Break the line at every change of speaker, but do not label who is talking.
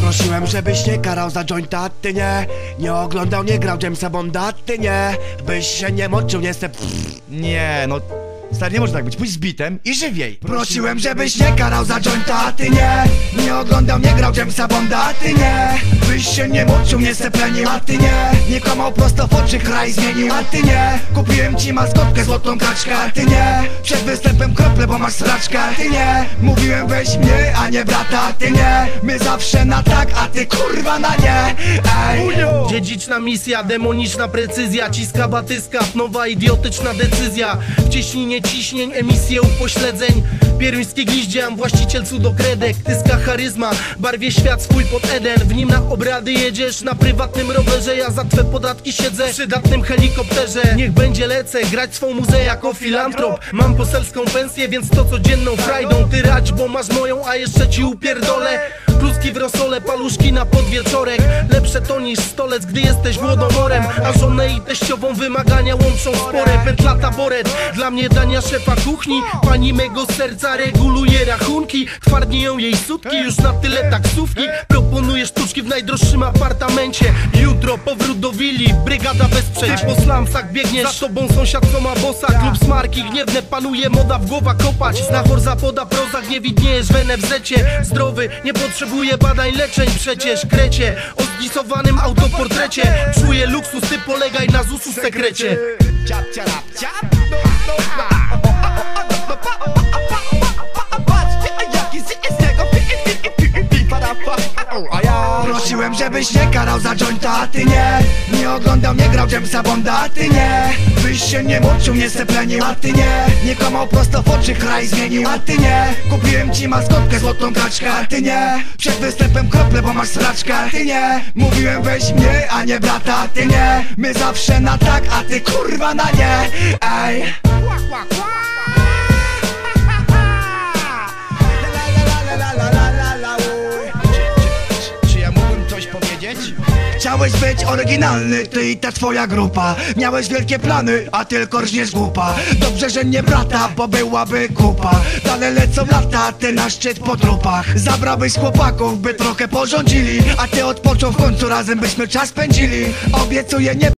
Prosiłem, żebyś nie karał za jointa, ty nie. Nie oglądał, nie grał Jamesa Bonda, ty nie. Byś się nie moczył, nie se...
Nie, no... Stary, nie może tak być, pójdź z bitem i żywiej.
Prosiłem, żebyś nie karał za jointa, ty nie. Nie oglądał, nie grał Jamesa Bonda, ty nie Byś się nie moczył, nie seplenił, a ty nie. Nie kłamał prosto w oczy, kraj zmienił, a ty nie. Kupiłem ci maskotkę, złotą kaczkę, a ty nie. Przed występem krople, bo masz sraczkę, a ty nie. Mówiłem weź mnie, a nie brata, a ty nie. My zawsze na tak, a ty kurwa na nie. Ej.
Dziedziczna misja, demoniczna precyzja Ciska batyskaw, nowa idiotyczna decyzja. W cieśninie ciśnień, emisję upośledzeń Pieruńskie gliździam, właściciel cudokredek Tyska charyzma, barwie świat swój pod Eden. W nim na obrady jedziesz, na prywatnym rowerze Ja za twe podatki siedzę, w przydatnym helikopterze. Niech będzie lecę, grać swą muzę jako filantrop. Mam poselską pensję, więc to codzienną frajdą. Ty rać, bo masz moją, a jeszcze ci upierdolę Kluski w rosole, paluszki na podwieczorek. Lepsze to niż stolec, gdy jesteś głodomorem A żonę i teściową wymagania łączą spore. Pętla taboret, dla mnie dania szefa kuchni. Pani mego serca reguluje rachunki. Twardnieją jej sutki, już na tyle taksówki. Proponuję sztuczki w najdroższym apartamencie Jutro powrót do willi, brygada wesprzeć Ty po slumsach biegniesz, za tobą sąsiad co ma bossa. Klub smarki, gniewne panuje, moda w głowa kopać. Znachor zapoda, proza, nie widniejesz w NFZ-cie Zdrowy, nie potrzebuje badań, leczeń przecież Krecie, o zdisowanym autoportrecie. Czuję luksus, ty polegaj na ZUS-u sekrecie.
Ciap, ciarap, ciap
Prosiłem, żebyś nie karał za jointa, a ty nie. Nie oglądał, nie grał Jamesa Bonda, a ty nie. Byś się nie moczył, nie seplenił, a ty nie. Nie kłamał prosto w oczy, kraj zmienił, a ty nie. Kupiłem ci maskotkę, złotą kaczkę, a ty nie. Przed występem krople, bo masz sraczkę, a ty nie. Mówiłem weź mnie, a nie brata, a ty nie. My zawsze na tak, a ty kurwa na nie. Ej
powiedzieć?
Chciałeś być oryginalny, ty i ta twoja grupa. Miałeś wielkie plany, a tylko rżniesz głupa Dobrze, że nie brata, bo byłaby kupa. Dalej lecą lata, ty na szczyt po trupach. Zabrałbyś chłopaków, by trochę porządzili A ty odpoczął w końcu, razem byśmy czas spędzili. Obiecuję nie